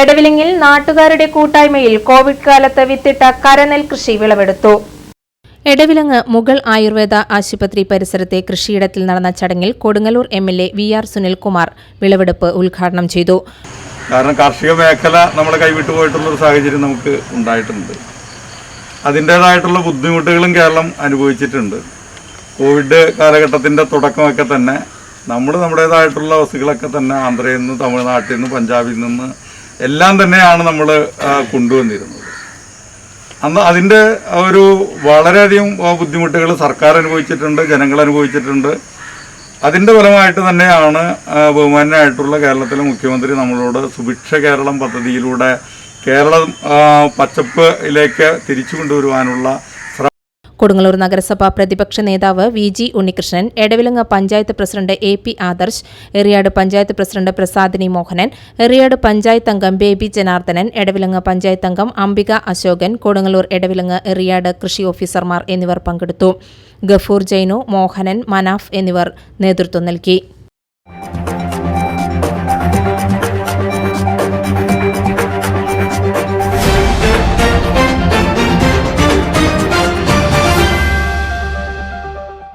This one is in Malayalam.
എടവിലിങ്ങിൽ നാട്ടുകാരുടെ കൂട്ടായ്മയിൽ കോവിഡ് കാലത്ത് വിത്തിട്ട കരനെൽ കൃഷി വിളവെടുത്തു. എടവിലങ്ങ് മുഗൾ ആയുർവേദ ആശുപത്രി പരിസരത്തെ കൃഷിയിടത്തിൽ നടന്ന ചടങ്ങിൽ Kodungallur M L A V R Sunilkumar വിളവെടുപ്പ് ഉദ്ഘാടനം ചെയ്തു. കാരണം കാർഷിക മേഖല നമ്മളെ കൈവിട്ടു പോയിട്ടുള്ള ഒരു സാഹചര്യം നമുക്ക് ഉണ്ടായിട്ടുണ്ട്. അതിന്റേതായിട്ടുള്ള ബുദ്ധിമുട്ടുകളും കേരളം അനുഭവിച്ചിട്ടുണ്ട്. കോവിഡ് കാലഘട്ടത്തിന്റെ തുടക്കമൊക്കെ തന്നെ നമ്മൾ നമ്മുടേതായിട്ടുള്ള വസ്തുക്കളൊക്കെ തന്നെ ആന്ധ്രയിൽ നിന്ന് തമിഴ്നാട്ടിൽ നിന്ന് പഞ്ചാബിൽ നിന്ന് എല്ലാം തന്നെയാണ് നമ്മൾ കൊണ്ടുവന്നിരുന്നത്. അന്ന് അതിന്റെ ഒരു വളരെയധികം ബുദ്ധിമുട്ടുകൾ സർക്കാർ അനുഭവിച്ചിട്ടുണ്ട് ജനങ്ങൾ അനുഭവിച്ചിട്ടുണ്ട്. അതിന്റെ ഫലമായിട്ട് തന്നെയാണ് ബഹുമാനായിട്ടുള്ള കേരളത്തിലെ മുഖ്യമന്ത്രി നമ്മളോട് സുഭിക്ഷ കേരളം പദ്ധതിയിലൂടെ കേരളം പച്ചപ്പിലേക്ക് തിരിച്ചു കൊണ്ടുവരുവാനുള്ള കൊടുങ്ങല്ലൂർ നഗരസഭ പ്രതിപക്ഷ നേതാവ് V G Unnikrishnan Edavilanga panchayat president A P Adarsh Eriyad panchayat president Prasadini Mohanan Eriyad panchayat അംഗം ബേബി ജനാർദ്ദനൻ എടവിലങ്ങ പഞ്ചായത്ത് അംഗം അംബിക അശോകൻ കൊടുങ്ങല്ലൂർ എടവിലങ്ങ് എറിയാട് കൃഷി ഓഫീസർമാർ എന്നിവർ പങ്കെടുത്തു. ഗഫൂർ ജൈനു മോഹനൻ മനാഫ് എന്നിവർ നേതൃത്വം നൽകി.